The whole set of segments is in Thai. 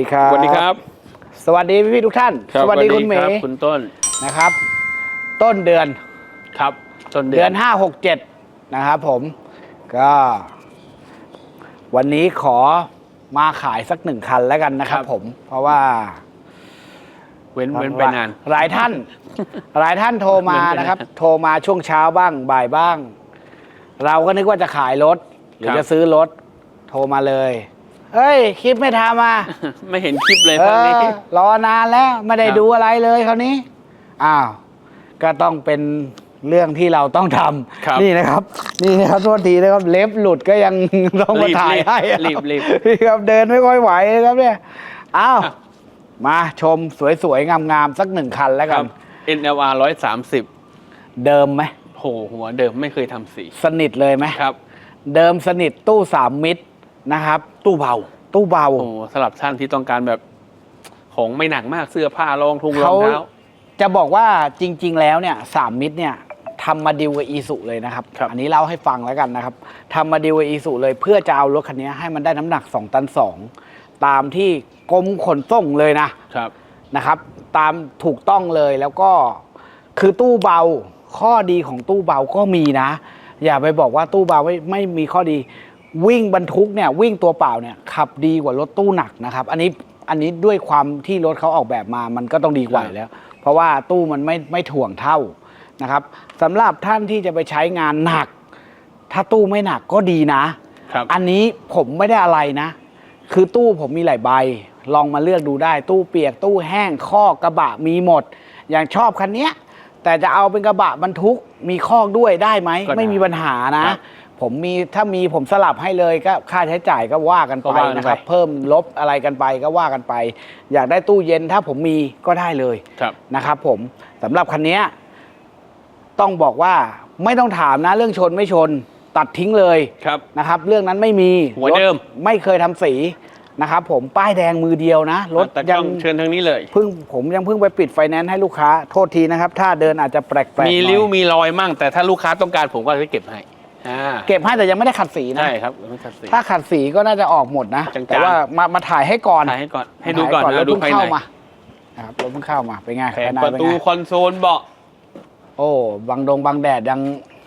วัสดีครับสวัสดีครับ สวัสดีพี่ๆทุกท่านรับสวัสดีคุณเมรับย์คุณต้นนะครับ ต้นเดือนครับต้นเดืเดืออนนห้าหกเจ็ดนะครับผมก็ วันนี้ขอมาขายสักหนึ่งคันแล้วกันนะครับ ผม เพราะว่าเว้นเว้นไปนาน หลายท่าน หลายท่านโทรมาเว้นไปนานนะครับ โทรมาช่วงเช้าบ้างบ่ายบ้าง เราก็นึกว่าจะขายรถ หรือครับจะซื้อรถ โทรมาเลย เฮ้ย คลิปไม่ทำมาไม่เห็นคลิปเลยเอตอนนี้ อรอนานแล้วไม่ได้ครับ ดูอะไรเลยคราวนี้ อ้าว ก็ต้องเป็นเรื่องที่เราต้องทครับำนี่นะครับ นี่นะครับโทษทีนะครับเล็บหลุดก็ยัง ต้องมารีบถ่ายให้รีบรีบนี่ครับเดินไม่ค่อยไหวนะครับเนี่ย อ้าวอะมาชมสวยๆงามๆสักหนึ่งคันแล้วคกัรัน บ NLR ร้อยสามสิบเดิมไหมโหหัวเดิมไม่เคยทำสี สนิทเลยไหมครับ เดิมสนิทตู้สามมิตร นะครับ ตู้เบา ตู้เบา โอ้สำหรับท่านที่ต้องการแบบของไม่หนักมากเสื้อผ้ารองทุงรอเขางเท้า จะบอกว่าจริง ๆ แล้วเนี่ยสามมิตรเนี่ยทำมาดิวกับอีสุเลยนะครับครับ อันนี้เล่าให้ฟังแล้วกันนะครับทำมาดิวกับอีสุเลย เพื่อจะเอารถคันนี้ให้มันได้น้ำหนัก 2 ตัน 2 ตามที่กรมขนส่งเลยนะครับนะครับ ตามถูกต้องเลยแล้วก็คือตู้เบาข้อดีของตู้เบาก็มีนะ อย่าไปบอกว่าตู้เบาไม่ไม่มีข้อดี วิ่งบรรทุกเนี่ยวิ่งตัวเปล่าเนี่ยขับดีกว่ารถตู้หนักนะครับ อันนี้อันนี้ด้วยความที่รถเขาออกแบบมามันก็ต้องดีกว่าอยู่แล้ว เพราะว่าตู้มันไม่ไม่ถ่วงเท่านะครับสำหรับท่านที่จะไปใช้งานหนัก ถ้าตู้ไม่หนักก็ดีนะ ครับ อันนี้ผมไม่ได้อะไรนะ คือตู้ผมมีหลายใบ ลองมาเลือกดูได้ ตู้เปียกตู้แห้งข้อกระบะมีหมด อย่างชอบคันเนี้ย แต่จะเอาเป็นกระบะบรรทุกมีคอกด้วยได้ไหมก็ได้ไม่มีปัญหานะ ครับ ผมมีถ้ามีผมสลับให้เลยก็ค่าใช้จ่ายก็ว่ากันก็ไปว่ากันไป นะครับ เพิ่มลบอะไรกันไปก็ว่ากันไป อยากได้ตู้เย็นถ้าผมมีก็ได้เลย ครับ นะครับผมสำหรับคันเนี้ยต้องบอกว่าไม่ต้องถามนะเรื่องชนไม่ชนตัดทิ้งเลยครับ นะครับ เรื่องนั้นไม่มีหัวเดิม รถไม่เคยทำสีนะครับผมป้ายแดงมือเดียวนะ รถแต่ยัยังงเชิญทางนี้เลย เพิ่งผมยังเพิ่งไปปิดไฟแนนซ์ให้ลูกค้าโทษทีนะครับ ถ้าเดินอาจจะแปลกๆหน่อยมีริ้วมีรอยมั่ง แต่ถ้าลูกค้าต้องการผมก็จะเก็บให้ อ่าเก็บให้แต่ยังไม่ได้ขัดสีนะ ใช่ครับไม่ขัดสี ถ้าขัดสีก็น่าจะออกหมดนะ จางๆ แต่ว่ามามาถ่ายให้ก่อนถ่ายให้ก่อน ให้ดูก่อนถ่ายนะดูรถภายเพิ่งในเข้ามานะครับรถเพิ่งเข้ามาเป็นไงแผงภายในประเป็นตูไงคอนโซลเบาะโอ้บังดงบังแดดยัง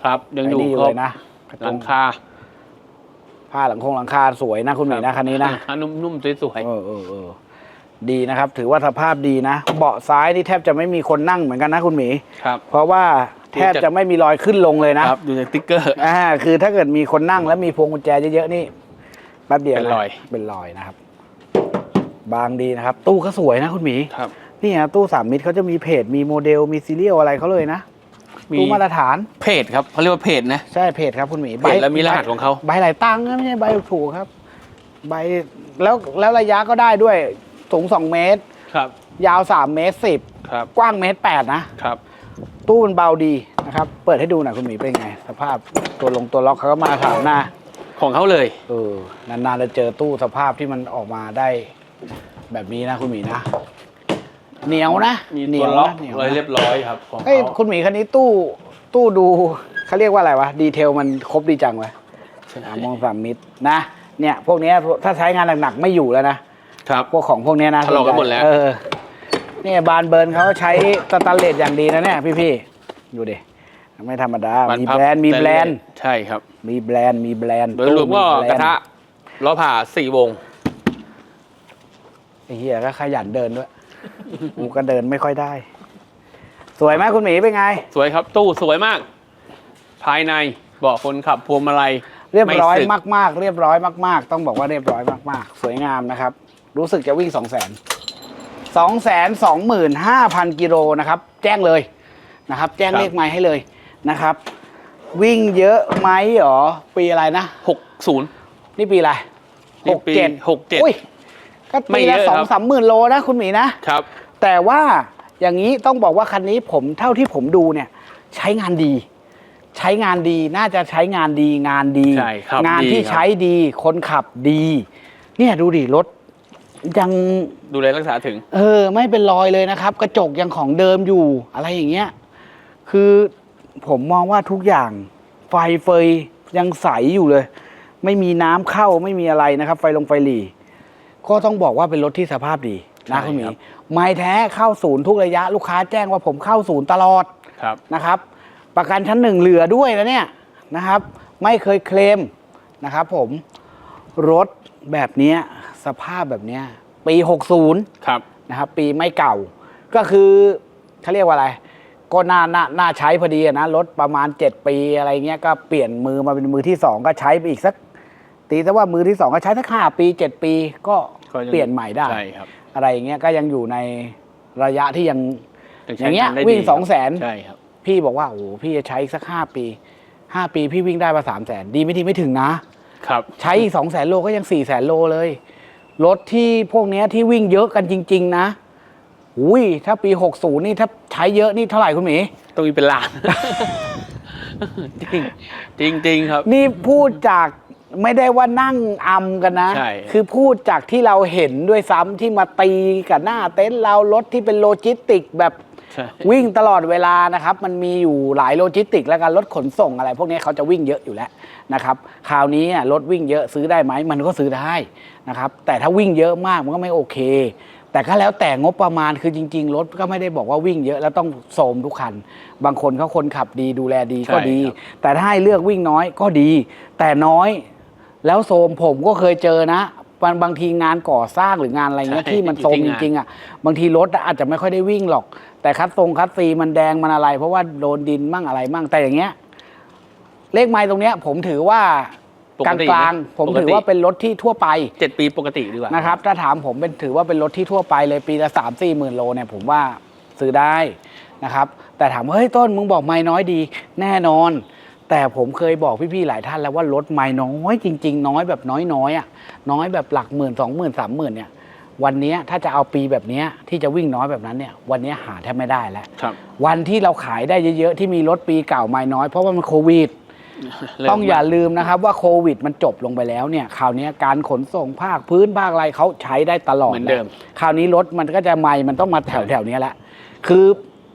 ครับ ยังอยู่ไอ้นี่ครเลบยนะหลังคาผ้าหลังคงหลังคาสวยนะคุณหมีนะคันนี้นะอ่านุ่มๆสวยเออเออเออ ดีนะครับ ถือว่าสภาพดีนะ เบาะซ้ายนี่แทบจะไม่มีคนนั่งเหมือนกันนะคุณหมีๆครับ เพราะว่าแทบจะไม่มีรอยขึ้นลงเลยนะครับดูจากติ๊กเกอร์อ่าคือถ้าเกิดมีคนนั่งแล้วมีพวงกุญแจเยอะๆนี่แป๊บเดียวะเป็นรอยเป็นรอยนะครับ บางดีนะครับ ตู้ก็สวยนะคุณหมีครับ นี่ฮะตู้สามมิตรเขาจะมีเพจมีโมเดลมีซีเรียลอะไรเขาเลยนะมีตู้มาตรฐาน เพจครับเขาเรียกว่าเพจนะ ใช่เพจครับคุณหมีเพจแล้วมีรหัสของเขา ใบหลายตังค์นะไม่ใช่ใบถูกครับ ใบแล้วแล้วระยะก็ได้ด้วย สูงสองเมตร ครับ ยาวสามเมตรสิบครับกว้างเมตรแปดนะ ครับ ตู้มันเบาดีนะครับ เปิดให้ดูหน่อยคุณหมีเป็นไง สภาพตัวลงตัวล็อกเขาก็มาถามหน้าของเขาเลย เออนานๆจะเจอตู้สภาพที่มันออกมาได้แบบนี้นะคุณหมีนะ เหนียวนะมีเหนีตัยววล็อกนะเหนียวเลยเรียนะบร้อยครับของเฮ้ยเขาคุณหมีคันนี้ตู้ตู้ดูเขาเรียกว่าอะไรวะ ดีเทลมันครบดีจังวะใช่อ่ามองสามมิตรนะ เนี่ย พวกเนี้ยถ้าใช้งานหนักๆไม่อยู่แล้วนะ ครับพวกของพวกเนี้ยนะถลอกกันหมดแล้ว เออเนี่ยบานเบิร์นเขาใช้สแตนเลสอย่างดีนะเนี่ยพี่ๆดูดิไม่ธรรมดาบานมีพับแบรนด์มีแบรนด์ใช่ครับ มีแบรนด์มีแบรนด์โดยรวมก็ตู้แบกระทะล้อผ่าสี่วงไอ้เหี้ยก็ขยันเดินด้วยกูก็เดินไม่ค่อยได้ สวยไหมคุณหมีเป็นไง สวยครับตู้สวยมาก ภายในเบาะคนขับพวงมาลัยเรียบร้อยไม่สึกมากๆ เรียบร้อยมาก ๆ ต้องบอกว่าเรียบร้อยมาก ๆ สวยงามนะครับ รู้สึกจะวิ่งสองแสนสองแสนสองหมื่นห้าพันกิโลนะครับ แจ้งเลยนะครับ แจ้งเลขไม้ให้เลยนะครับ วิ่งเยอะไหมหรอ ปีอะไรนะหกศูนย์นี่ปีอะไรนี่ปีหกเจ็ดอุ้ยก็ไม่ปีเยละอะสคองรับสามหมื่นโลนะคุณหมีนะครับ แต่ว่าอย่างนี้ต้องบอกว่าคันนี้ผมเท่าที่ผมดูเนี่ย ใช้งานดี ใช้งานดีน่าจะใช้งานดีงานดีใช่ครับงานดีที่ครับใช้ดีคนขับดี เนี่ยดูดิรถ ยังดูแลรักษาถึง เออ ไม่เป็นรอยเลยนะครับ กระจกยังของเดิมอยู่อะไรอย่างเงี้ย คือผมมองว่าทุกอย่าง ไฟเฟยยังใสอยู่เลย ไม่มีน้ำเข้าไม่มีอะไรนะครับ ไฟลงไฟหลี ก็ต้องบอกว่าเป็นรถที่สภาพดีใช่นะคุณหมีครับ ไม่แท้เข้าศูนย์ทุกระยะลูกค้าแจ้งว่าผมเข้าศูนย์ตลอด ครับ นะครับ ประกันชั้นหนึ่งเหลือด้วยนะเนี่ยนะครับ ไม่เคยเคลมนะครับผม รถแบบเนี้ย สภาพแบบเนี้ยปี 60 ครับ นะครับ ปีไม่เก่า ก็คือเขาเรียกว่าอะไร ก็น่าน่าน่าใช้พอดีอะนะรถประมาณ 7 ปีอะไรเงี้ยก็เปลี่ยนมือมาเป็นมือที่ 2 ก็ใช้ไปอีกสัก ตีซะว่ามือที่ 2 ก็ใช้สักห้าปี 7 ปีก็ก็ยัง เปลี่ยนใหม่ได้ ใช่ครับอะไรอย่างเงี้ยก็ยังอยู่ในระยะที่ยัง ใช้อย่างเงี้ยงนได้วิ่งดีสองแสน ใช่ครับ พี่บอกว่าโอ้โหพี่จะใช้อีกสักห้าปีห้าปีพี่วิ่งได้มาสามแสนดีไม่ดีไม่ถึงนะ ครับ ใช้อีกสองแสนโลก็ยังสี่แสนโลเลย รถที่พวกเนี้ยที่วิ่งเยอะกันจริง ๆ นะอุ้ยถ้าปี 60 นี่ถ้าใช้เยอะนี่เท่าไหร่คุณหมีต้องมีเป็นล้าน จริงจริงจริงครับ นี่พูดจากไม่ได้ว่านั่งอำกันนะ ใช่ คือพูดจากที่เราเห็นด้วยซ้ำที่มาตีกับหน้าเต็นท์เรารถที่เป็นโลจิสติกแบบใช่วิ่งตลอดเวลานะครับ มันมีอยู่หลายโลจิสติกแล้วกันรถขนส่งอะไร พวกนี้เขาจะวิ่งเยอะอยู่แล้ว นะครับคราวนี้อะรถวิ่งเยอะซื้อได้ไหมมันก็ซื้อได้นะครับแต่ถ้าวิ่งเยอะมากมันก็ไม่โอเค แต่ก็แล้วแต่งบประมาณคือจริง ๆ รถก็ไม่ได้บอกว่าวิ่งเยอะแล้วต้องโสมทุกคัน บางคนเขาคนขับดีดูแลดีก็ดี แต่ถ้าให้เลือกวิ่งน้อยก็ดี แต่น้อยแล้วโซมผมก็เคยเจอนะบางบางทีงานก่อสร้างหรืองานอะไรเงี้ยใช่ที่มันโซมจจริงๆริงๆอะบางทีรถอาจจะไม่ค่อยได้วิ่งหรอก แต่คัดทรงคัดซีมันแดงมันอะไร เพราะว่าโดนดินมั่งอะไรมั่งแต่อย่างเงี้ย เลขไม้ตรงเนี้ยผมถือว่าปกกลางติกลางนะๆผมปกติถือว่าเป็นรถที่ทั่วไปเจ็ดปีปกติดีกว่านะครับ ถ้าถามผมเป็นถือว่าเป็นรถที่ทั่วไปเลยปีละสามสี่หมื่นโลเนี่ยผมว่าซื้อได้นะครับ แต่ถามว่าเฮ้ยต้นมึงบอกไม่น้อยดี แน่นอน แต่ผมเคยบอกพี่ๆหลายท่านแล้วว่ารถไม่น้อยจริง ๆ น้อยแบบน้อยๆอะน้อยแบบหลักหมื่นสองหมื่นสามหมื่นเนี่ย วันเนี้ยถ้าจะเอาปีแบบเนี้ยที่จะวิ่งน้อยแบบนั้นเนี่ย วันเนี้ยหาแทบไม่ได้แล้ว ครับ วันที่เราขายได้เยอะๆ ที่มีรถปีเก่าไม่น้อยเพราะว่ามันโควิดเริ่ม ต้องอย่าลืมนะครับว่าโควิดมันจบลงไปแล้วเนี่ยคราวนี้การขนส่งภาคพื้นภาคอะไรเขาใช้ได้ตลอดเหมือนเดิม คราวนี้รถมันก็จะไม่มันต้องมาแถวแถวๆเนี้ยแหละคือ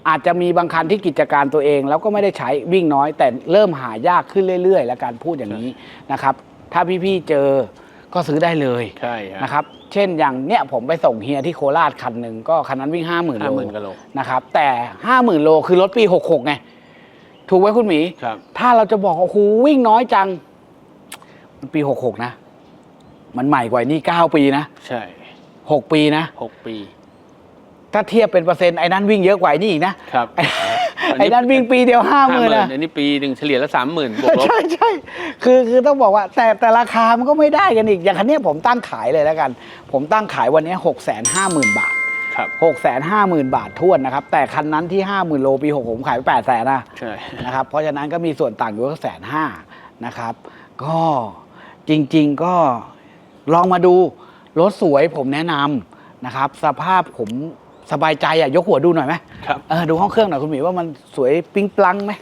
อาจจะมีบางคันที่กิจการตัวเอง แล้วก็ไม่ได้ใช้วิ่งน้อย แต่เริ่มหายากขึ้นเรื่อยๆ แล้วการพูดอย่างนี้นะครับ ถ้าพี่ๆเจอก็ซื้อได้เลยใช่ครับนะครับ เช่นอย่างเนี้ยผมไปส่งเฮียที่โคราชคันหนึ่งก็คันนั้นวิ่งห้าหมื่นห้าโลหมื่นกิโลนะครับแต่ห้าหมื่นโลคือรถปีหกหกไง ถูกไหมคุณหมี ครับ ถ้าเราจะบอกว่าโอ้โหวิ่งน้อยจัง มันปีหกหกนะ มันใหม่กว่านี่เก้าปีนะใช่หกปีนะ หกปี ถ้าเทียบเป็นเปอร์เซ็นต์ไอ้นั้นวิ่งเยอะกว่าไอ้นี่อีกนะ ครับไอ้นั้นวิ่งปีเดียวห้าหมื่นนะ อันนี้ปีหนึ่งเฉลี่ยละสามหมื่นบวกลบ ใช่ใช่คือคือต้องบอกว่า แต่แต่ราคามันก็ไม่ได้กันอีก อย่างคันเนี้ยผมตั้งขายเลยแล้วกัน ผมตั้งขายวันนี้หกแสนห้าหมื่นบาท ครับหกแสนห้าหมื่นบาททวนนะครับ แต่คันนั้นที่ห้าหมื่นโลปีหกผมขายไปแปดแสนนะใช่นะครับ เพราะฉะนั้นก็มีส่วนต่างอยู่แสนห้านะครับ ก็จริง ๆ ก็ลองมาดูรถสวยผมแนะนำนะครับ สภาพผมสบายใจอะยกหัวดูหน่อยไหมครับเออดูห้องเครื่องหน่อยคุณหมีว่ามันสวยปิ๊งปลังไหม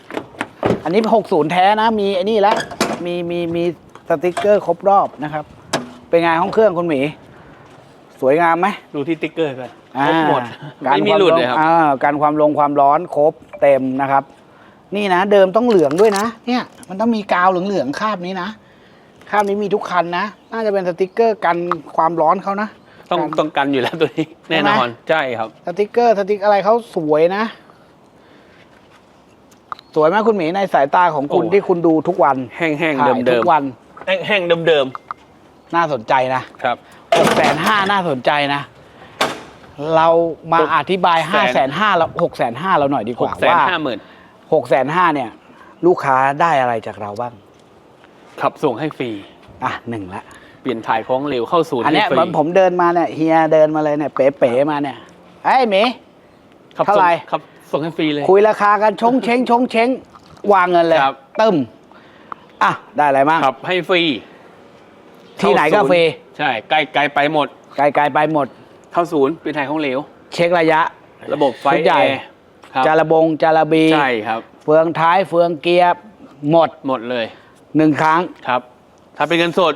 อันนี้60 แท้นะ มีไอ้นี่แล้วมีมีมีสติกเกอร์ครบรอบนะครับ เป็นไงห้องเครื่องคุณหมี สวยงามไหมดูที่ติ๊กเกอร์กันอ่าครบหมดการไม่มีความหลุดร้อนเลยครับอ่าการความลงความร้อนครบเต็มนะครับ นี่นะ เดิมต้องเหลืองด้วยนะ เนี่ย มันต้องมีกาวเหลืองๆคราบนี้นะคราบนี้มีทุกคันนะ น่าจะเป็นสติกเกอร์กันความร้อนเขานะต้องกันต้องกันอยู่แล้วตัวนี้ใช่แน่ไหมนอนใช่ครับสติกเกอร์สติกอะไรเขาสวยนะ สวยไหมคุณหมีในสายตาของคุณโอ้ที่คุณดูทุกวัน แห้งแห้งถ่าเดิยมทุเดิมกวันแห้งแห้งเดิมเดิมน่าสนใจนะครับ หกแสนห้าน่าสนใจนะ เรามาหกอธิบายแสห้านแสนห้าแล้วหกแสนห้าเราหน่อยดีกหกว่าแสนว่าห้าหมื่นหกแสนห้าเนี่ย ลูกค้าได้อะไรจากเราบ้าง ขับส่งให้ฟรี อะหนึ่งละ เปลี่ยนถ่ายของเร็วเข้าศูนย์อันให้เนี้ยฟรีเหมือนผมเดินมาเนี่ยเฮียเดินมาเลยเนี่ย เป๋ๆมาเนี่ยไอ้ยหมี ขับเท่าส่งไหร่ ขับส่งให้ฟรีเลย คุยราคากันชงเช้งชงเช้งวางเงินเลยครับ ตึมอะได้อะไรบ้าง ขับให้ฟรี ที่ไหนก็เข้าศูย์ฟรีใช่ใกล้ไกลไปหมด ไกลๆไปหมดเข้าศูนย์เปลี่ยนถ่ายของเหลว เช็คระยะ ระบบไฟชุดใหญ่ แอร์ครับจาระบงจาระบี ใช่ครับ เฟืองท้ายเฟืองเกียร์หมดหมดเลยหนึ่งครั้ง ครับ ถ้าเป็นเงินสด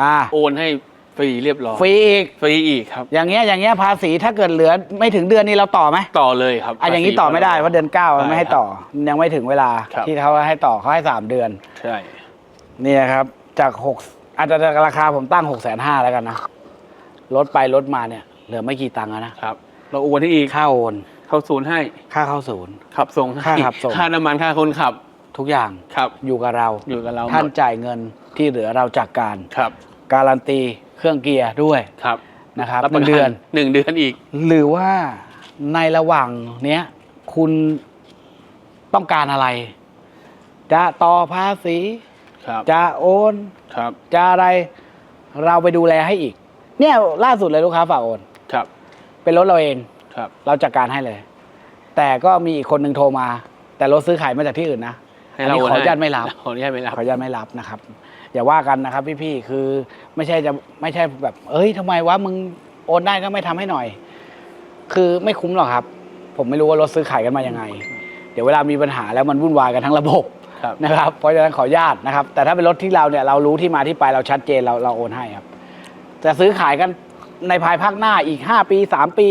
อ่าโอนให้ฟรีเรียบร้อยฟรีอีก ฟรีอีกครับ อย่างเงี้ยอย่างเงี้ยภาษีถ้าเกิดเหลือไม่ถึงเดือนนี้เราต่อไหมต่อเลยครับอะอย่างนี้ต่อไม่ได้เพราะเดือนเก้าใช่ไม่ให้ต่อยังไม่ถึงเวลาครับ ที่เขาให้ต่อเขาให้สามเดือนใช่ นี่ครับจากหก อาจจะราคาผมตั้งหกแสนห้าแล้วกันนะลดไปลดมาเนี่ยเหลือไม่กี่ตังค์แล้วนะครับ เราโอนให้อีกค่าโอนเข้าศูนย์ให้ค่าเข้าศูนย์ ขับส่งให้ค่าขับส่ง ค่าน้ำมันค่าคนขับทุกอย่างครับ อยู่กับเรา อยู่กับเราท่านหมดจ่ายเงินที่เหลือเราจากการ ครับการันตีเครื่องเกียร์ด้วยครับนะครับรับหประนึ่งกัเดือน หนึ่งเดือนอีก หรือว่าในระหว่างเนี้ยคุณต้องการอะไร จะต่อภาษี ครับจะโอนครับจะอะไรเราไปดูแลให้อีก เนี่ยล่าสุดเลยลูกค้าฝากโอนครับ เป็นรถเราเองครับ เราจัดการให้เลย แต่ก็มีอีกคนหนึ่งโทรมา แต่รถซื้อขายมาจากที่อื่นนะให้อันเรานี้โอนขออให้นุญาตไม่รับขออนุญาตไม่รับขออนุญาตไม่รับนะครับ อย่าว่ากันนะครับ พี่ๆคือไม่ใช่จะไม่ใช่แบบ เอ้ยทำไมวะมึงโอนได้ก็ไม่ทำให้หน่อย คือไม่คุ้มหรอกครับ ผมไม่รู้ว่ารถซื้อขายกันมายังไง เดี๋ยวเวลามีปัญหาแล้วมันวุ่นวายกันทั้งระบบ ครับนะครับเพราะฉะนั้นขออนุญาตนะครับ แต่ถ้าเป็นรถที่เราเนี่ยเรารู้ที่มาที่ไปเราชัดเจนเราเราโอนให้ครับ จะซื้อขายกันในภายภาคหน้าอีก 5 ปี 3 ปี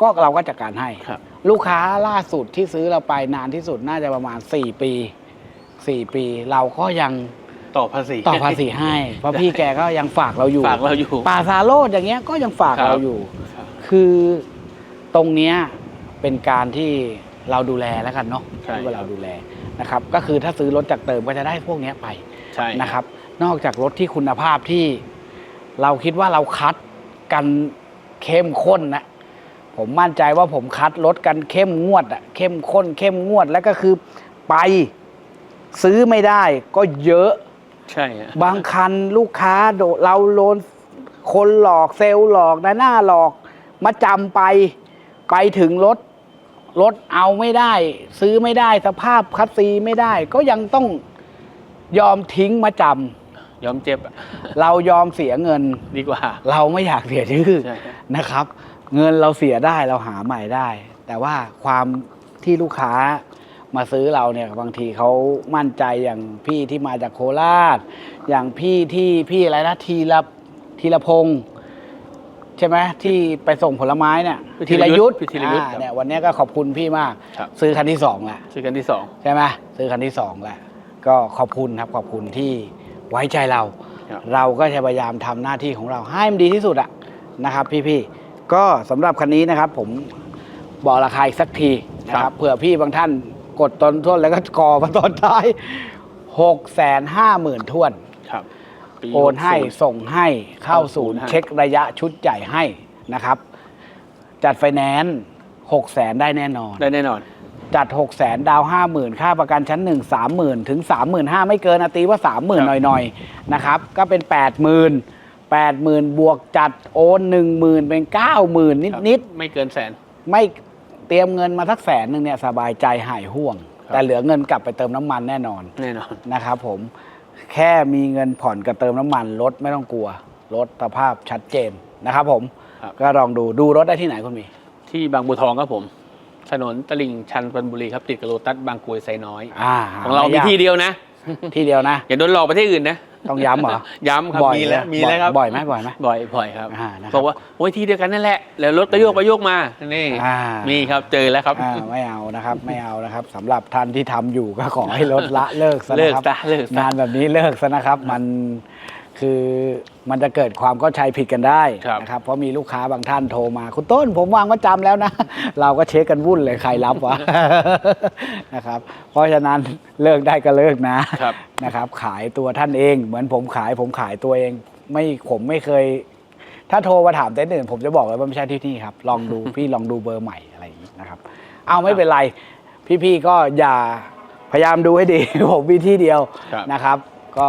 ก็เราก็จัดการให้ ครับ ลูกค้าล่าสุดที่ซื้อเราไปนานที่สุดน่าจะประมาณ 4 ปี 4 ปี เราก็ยังต่อภาษี ต่อภาษีให้ เพราะพี่แกก็ยังฝากเราอยู่ฝากเราอยู่ป่าซาโรดอย่างเงี้ยก็ยังฝากครับ เราอยู่ครับคือตรงเนี้ยเป็นการที่เราดูแลแล้วกันเนาะใช่ ที่ว่าเราดูแล นะครับก็คือถ้าซื้อรถจากเติมก็จะได้พวกเนี้ยไปใช่นะครับ นอกจากรถที่คุณภาพที่เราคิดว่าเราคัดกันเข้มข้นนะผมมั่นใจว่าผมคัดรถกันเข้มงวดอะเข้มข้นเข้มงวดแล้วก็คือไปซื้อไม่ได้ก็เยอะใช่ฮะบางคันลูกค้าโดนเราโดนคนหลอกเซลล์หลอกนะหน้าหลอกมาจำไปไปถึงรถ รถเอาไม่ได้ ซื้อไม่ได้สภาพคัดซีไม่ได้ ก็ยังต้องยอมทิ้งมาจยอมเจ็บอะำเรายอมเสียเงิน ดีกว่า เราไม่อยากเสียชื่อใช่ฮะนะครับ เงินเราเสียได้เราหาใหม่ได้ แต่ว่าความที่ลูกค้ามาซื้อเราเนี่ยบางทีเขามั่นใจอย่างพี่ที่มาจากโคราช อย่างพี่ที่พี่อะไรนะทีละทีละพงษ์ ใช่ไหมที่ไปส่งผลไม้เนี่ยพี่ธีธีรรยุยุททธธพี่ธีรยุทธอ่าครับเนี่ยวันนี้ก็ขอบคุณพี่มาก ครับ ซื้อคันที่สองแล้วซื้อกันที่สอง ใช่ไหมซื้อคันที่สองแล้วก็ขอบคุณครับขอบคุณที่ไว้ใจเรา ครับ เราก็จะพยายามทำหน้าที่ของเราให้มันดีที่สุดอะนะครับพี่ๆก็สำหรับคันนี้นะครับ ผมบอกราคาอีกสักทีนะครับเผื่อพี่บางท่านกดตอนทวนแล้วก็กอมาตอนท้ายหกแสนห้าหมื่นทวน ครับ ปีโอนให้60 ส่งให้เข้าศูนย์เข้าศูนย์ให้เช็คระยะชุดใหญ่ให้นะครับ จัดไฟแนนซ์หกแสนได้แน่นอน ได้แน่นอน จัด 6 0 0 0 0ดาว 50,000 ค่าประกันชั้น 1 30,000 ถึง 35,000 ไม่เกินอะตีว่า 30,000 หน่อยๆ นะครับ ก็เป็น 80,000 80,000 บวกจัดโอน 10,000 เป็น 90,000ครับนิด ไม่เกินแสน ๆ ไม่เตรียมเงินมาสักแสนหนึ่งเนี่ย สบายใจหายห่วง ครับ แต่เหลือเงินกลับไปเติมน้ำมันแน่นอนแน่นอน นะครับผม แค่มีเงินผ่อนกับเติมน้ำมันรถไม่ต้องกลัว รถสภาพชัดเจนนะครับผม ครับ ก็ลองดูดูรถได้ที่ไหนคุณหมี ที่บางบัวทองครับผม ถนนตลิ่งชันปรนบุรีครับติดกับโลตัสบางกรวยไซน้อย อ่าของเราหมียกที่เดียวนะ ที่เดียวนะ อย่าโดนหลอกไปที่อื่นนะ ต้องย้ำเหรอย้ำครับบ่อยมีแล้วนะมีแล้วครับบ่อยไหมบ่อยไหมบ่อยบ่อยครับอ่านะครับ บอกว่าโอ้ยที่เดียวกันนั่นแหละแล้วรถก็โยกไปโยกมานี่อ่ามีครับเจอแล้วครับอ่าไม่เอานะครับไม่เอานะครับสำหรับท่านที่ทำอยู่ก็ขอให้ลดละเลิกซะเลินะกครับ ซะเลิกซะ งานแบบนี้เลิกซะนะครับ มัน คือมันจะเกิดความเข้าใจผิดกันได้ครับ นะครับ เพราะมีลูกค้าบางท่านโทรมา คุณต้นผมวางประจำแล้วนะ เราก็เช็คกันวุ่นเลยใครรับวะ นะครับ เพราะฉะนั้นเลิกได้ก็เลิกนะครับ นะครับ ขายตัวท่านเอง เหมือนผมขายผมขายตัวเอง ไม่ผมไม่เคย ถ้าโทรมาถามเต้นอื่นผมจะบอกเลยว่าไม่ใช่ที่นี่ครับ ลองดู พี่ลองดูเบอร์ใหม่อะไรอย่างนี้นะครับ เอาไม่เป็นไร พี่ๆก็อย่าพยายามดูให้ดี ผมมีที่เดียวครับ นะครับ ก็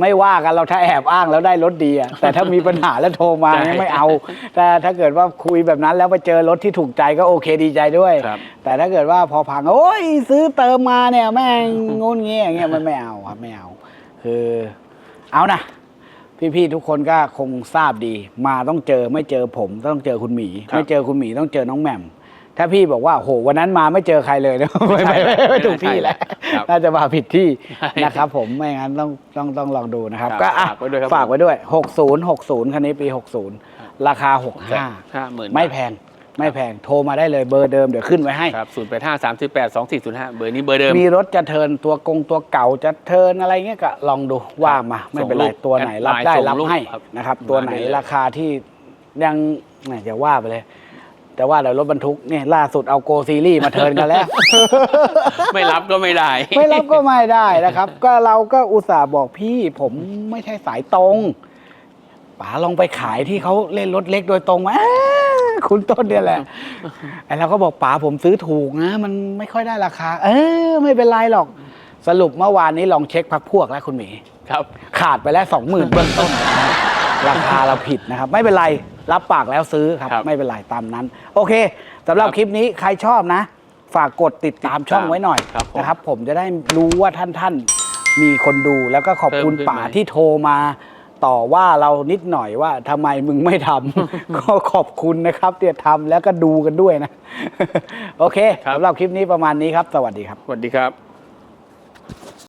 ไม่ว่ากันเราถ้าแอบอ้างแล้วได้รถดีอะแต่ถ้ามีปัญหาแล้วโทรมาใช่เนี่ยไม่เอาแต่ถ้าเกิดว่าคุยแบบนั้นแล้วไปเจอรถที่ถูกใจก็โอเคดีใจด้วย ครับแต่ถ้าเกิดว่าพอพังโอ้ยซื้อเติมมาเนี่ยแม่งงนเงี้ยอย่างเงี้ยมันไม่เอาครับไม่เอาคือเอานะพี่ๆทุกคนก็คงทราบดี มาต้องเจอไม่เจอผมต้องเจอคุณหมี ครับ ไม่เจอคุณหมีต้องเจอน้องแหม่ม ถ้าพี่บอกว่าโหวันนั้นมาไม่เจอใครเลยนะไม่ไม่ใช่ไม่ไม่ไม่ถูกที่ไม่ใช่แล้วครับน่าจะมาผิดที่ใช่นะครับผมไม่งั้นต้องต้องต้องลองดูนะครับ ครับก็อะฝากไว้ด้วยครับ ฝากไว้ด้วย 60 60 คันนี้ปี 60 ราคา ห้าหมื่น65 ไม่แพงไม่แพงโทรมาได้เลยเบอร์เดิมเดี๋ยวขึ้นไว้ให้ ครับศูนย์แปดห้าสามสิบแปดสองสี่ศูนย์ห้าเบอร์นี้เบอร์เดิม มีรถจะเทิร์นตัวกงตัวเก่าจะเทิร์นอะไรเงี้ยก็ลองดูว่ามาไม่เป็นไรส่งรูปตัวไหนแอดรับได้ไลน์รับส่งรูปให้ครับนะครับมาตัวไหนได้เลยราคาที่ยังแหมจะว่าไปเลย แต่ว่าเดี๋ยวรถบรรทุกเนี่ยล่าสุดเอาโกซีรีส์มาเทิร์นกันแล้ว ไม่รับก็ไม่ได้ ไม่รับก็ไม่ได้นะครับ ก็เราก็อุตส่าห์บอกพี่ ผมไม่ใช่สายตรงป๋าลองไปขายที่เขาเล่นรถเล็กโดยตรงไหมอ้าคุณต้นเนี่ยแหละไอ้เราก็บอกป๋าผมซื้อถูกนะ มันไม่ค่อยได้ราคา เออ ไม่เป็นไรหรอก สรุปเมื่อวานนี้ลองเช็คพักพวกแล้วคุณหมี ครับ ขาดไปแล้วสองหมื่นเบื้องต้นนะค รับราคาเราผิดนะครับ ไม่เป็นไรรับปากแล้วซื้อครับ ครับไม่เป็นไรตามนั้น โอเคสำหรับครับคลิปนี้ใครชอบนะ ฝากกดติดตามติดตามช่องไว้หน่อยครับผมนะครับ ผมจะได้รู้ว่าท่านท่านมีคนดูแล้วก็ขอบคุณเพิ่มขึ้นป๋าไหมที่โทรมา ต่อว่าเรานิดหน่อยว่าทำไมมึงไม่ทำ ก็ขอบคุณนะครับเดี๋ยวทำแล้วก็ดูกันด้วยนะ โอเคสำหรับคลิปนี้ประมาณนี้ครับ สวัสดีครับ สวัสดีครับ